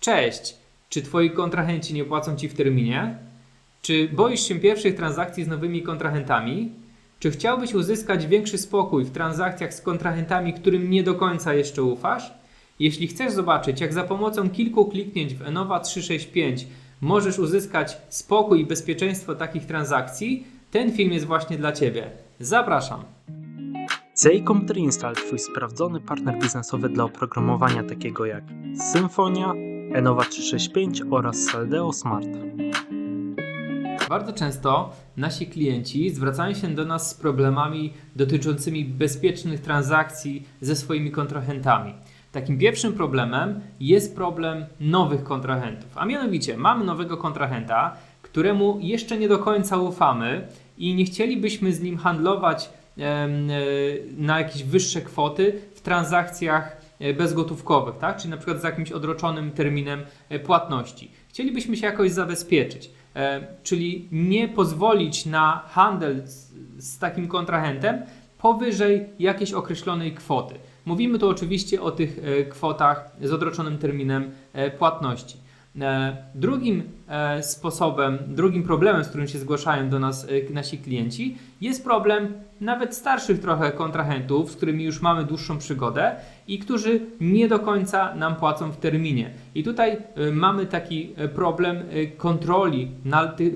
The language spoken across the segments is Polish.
Cześć! Czy twoi kontrahenci nie płacą ci w terminie? Czy boisz się pierwszych transakcji z nowymi kontrahentami? Czy chciałbyś uzyskać większy spokój w transakcjach z kontrahentami, którym nie do końca jeszcze ufasz? Jeśli chcesz zobaczyć, jak za pomocą kilku kliknięć w Enova 365 możesz uzyskać spokój i bezpieczeństwo takich transakcji, ten film jest właśnie dla Ciebie. Zapraszam! CI Computer Install, Twój sprawdzony partner biznesowy dla oprogramowania takiego jak Symfonia, Enova 365 oraz Saldeo Smart. Bardzo często nasi klienci zwracają się do nas z problemami dotyczącymi bezpiecznych transakcji ze swoimi kontrahentami. Takim pierwszym problemem jest problem nowych kontrahentów, a mianowicie mamy nowego kontrahenta, któremu jeszcze nie do końca ufamy i nie chcielibyśmy z nim handlować e, na jakieś wyższe kwoty w transakcjach bezgotówkowych, tak? czyli na przykład z jakimś odroczonym terminem e, płatności. Chcielibyśmy się jakoś zabezpieczyć, e, czyli nie pozwolić na handel z, z takim kontrahentem powyżej jakiejś określonej kwoty. Mówimy tu oczywiście o tych e, kwotach z odroczonym terminem e, płatności. E, Drugim e, sposobem, drugim problemem, z którym się zgłaszają do nas e, nasi klienci, jest problem nawet starszych trochę kontrahentów, z którymi już mamy dłuższą przygodę i którzy nie do końca nam płacą w terminie. I tutaj mamy taki problem kontroli,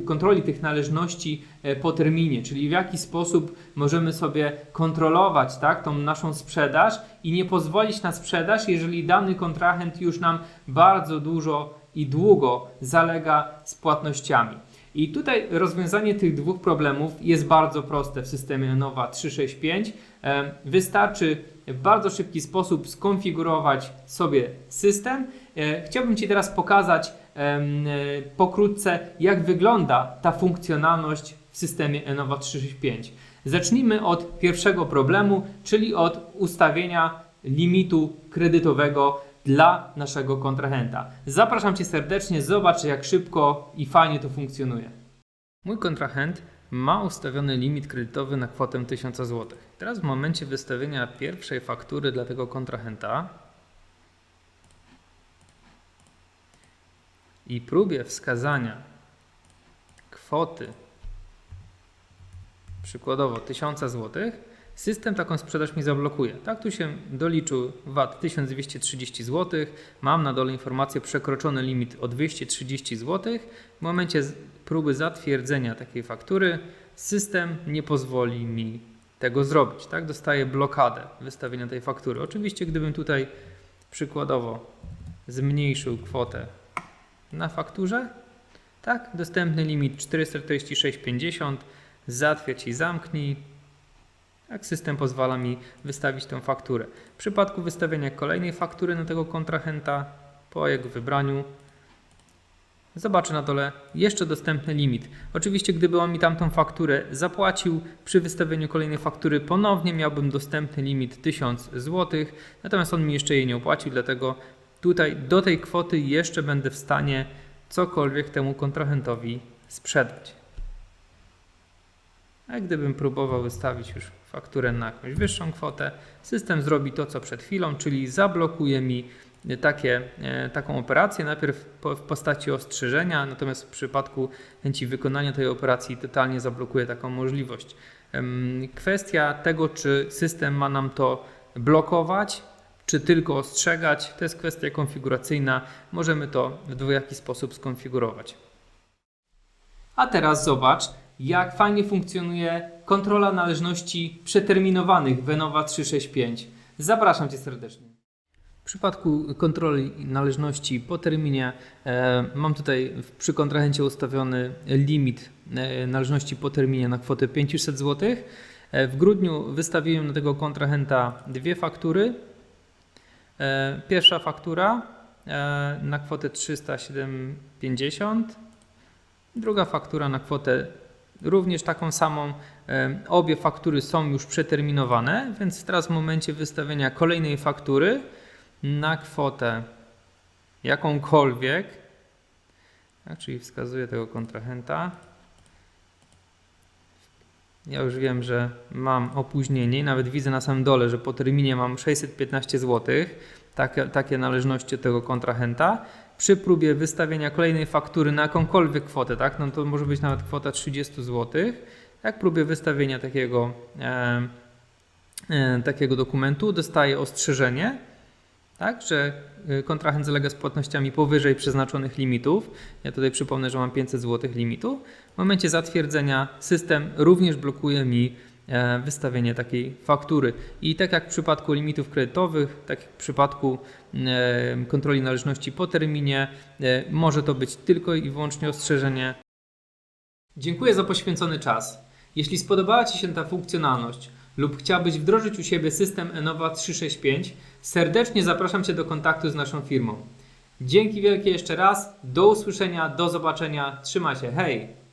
kontroli tych należności po terminie, czyli w jaki sposób możemy sobie kontrolować tak, tą naszą sprzedaż i nie pozwolić na sprzedaż, jeżeli dany kontrahent już nam bardzo dużo i długo zalega z płatnościami. I tutaj rozwiązanie tych dwóch problemów jest bardzo proste w systemie Nova 365. Em, Wystarczy w bardzo szybki sposób skonfigurować sobie system. E, Chciałbym Ci teraz pokazać e, pokrótce, jak wygląda ta funkcjonalność w systemie Enova 365. Zacznijmy od pierwszego problemu, czyli od ustawienia limitu kredytowego dla naszego kontrahenta. Zapraszam Cię serdecznie, zobacz jak szybko i fajnie to funkcjonuje. Mój kontrahent ma ustawiony limit kredytowy na kwotę 1000 zł. Teraz w momencie wystawienia pierwszej faktury dla tego kontrahenta i próbie wskazania kwoty przykładowo 1000 zł, system taką sprzedaż mi zablokuje. Tak, tu się doliczył VAT 1230 zł, mam na dole informację przekroczony limit o 230 zł. W momencie próby zatwierdzenia takiej faktury system nie pozwoli mi tego zrobić. Tak, dostaję blokadę wystawienia tej faktury. Oczywiście, gdybym tutaj przykładowo zmniejszył kwotę na fakturze, tak, dostępny limit 446,50, zatwierdź i zamknij. Jak system pozwala mi wystawić tę fakturę. W przypadku wystawienia kolejnej faktury na tego kontrahenta, po jego wybraniu, zobaczę na dole jeszcze dostępny limit. Oczywiście, gdyby on mi tamtą fakturę zapłacił, przy wystawieniu kolejnej faktury ponownie miałbym dostępny limit 1000 zł, natomiast on mi jeszcze jej nie opłacił, dlatego tutaj do tej kwoty jeszcze będę w stanie cokolwiek temu kontrahentowi sprzedać. A gdybym próbował wystawić już fakturę na jakąś wyższą kwotę, system zrobi to, co przed chwilą, czyli zablokuje mi takie, e, taką operację, najpierw w postaci ostrzeżenia, natomiast w przypadku chęci wykonania tej operacji totalnie zablokuje taką możliwość. Kwestia tego, czy system ma nam to blokować, czy tylko ostrzegać, to jest kwestia konfiguracyjna. Możemy to w dwojaki sposób skonfigurować. A teraz zobacz, jak fajnie funkcjonuje kontrola należności przeterminowanych w Enova 365. Zapraszam Cię serdecznie. W przypadku kontroli należności po terminie e, mam tutaj przy kontrahencie ustawiony limit e, należności po terminie na kwotę 500 zł. E, w grudniu wystawiłem na tego kontrahenta dwie faktury. E, pierwsza faktura e, na kwotę 307,50 Druga faktura na kwotę również taką samą. E, Obie faktury są już przeterminowane, więc teraz w momencie wystawienia kolejnej faktury na kwotę jakąkolwiek, tak, czyli wskazuję tego kontrahenta. Ja już wiem, że mam opóźnienie, nawet widzę na samym dole, że po terminie mam 615 zł, takie, takie należności od tego kontrahenta. Przy próbie wystawienia kolejnej faktury na jakąkolwiek kwotę, tak, no to może być nawet kwota 30 zł, tak, próbie wystawienia takiego, e, e, takiego dokumentu dostaje ostrzeżenie, tak, że y, kontrahent zalega z płatnościami powyżej przeznaczonych limitów. Ja tutaj przypomnę, że mam 500 zł limitu. W momencie zatwierdzenia system również blokuje mi e, wystawienie takiej faktury. I tak jak w przypadku limitów kredytowych, tak jak w przypadku e, kontroli należności po terminie, e, może to być tylko i wyłącznie ostrzeżenie. Dziękuję za poświęcony czas. Jeśli spodobała Ci się ta funkcjonalność lub chciałbyś wdrożyć u siebie system Enova 365, serdecznie zapraszam Cię do kontaktu z naszą firmą. Dzięki wielkie jeszcze raz, do usłyszenia, do zobaczenia, trzymaj się, hej!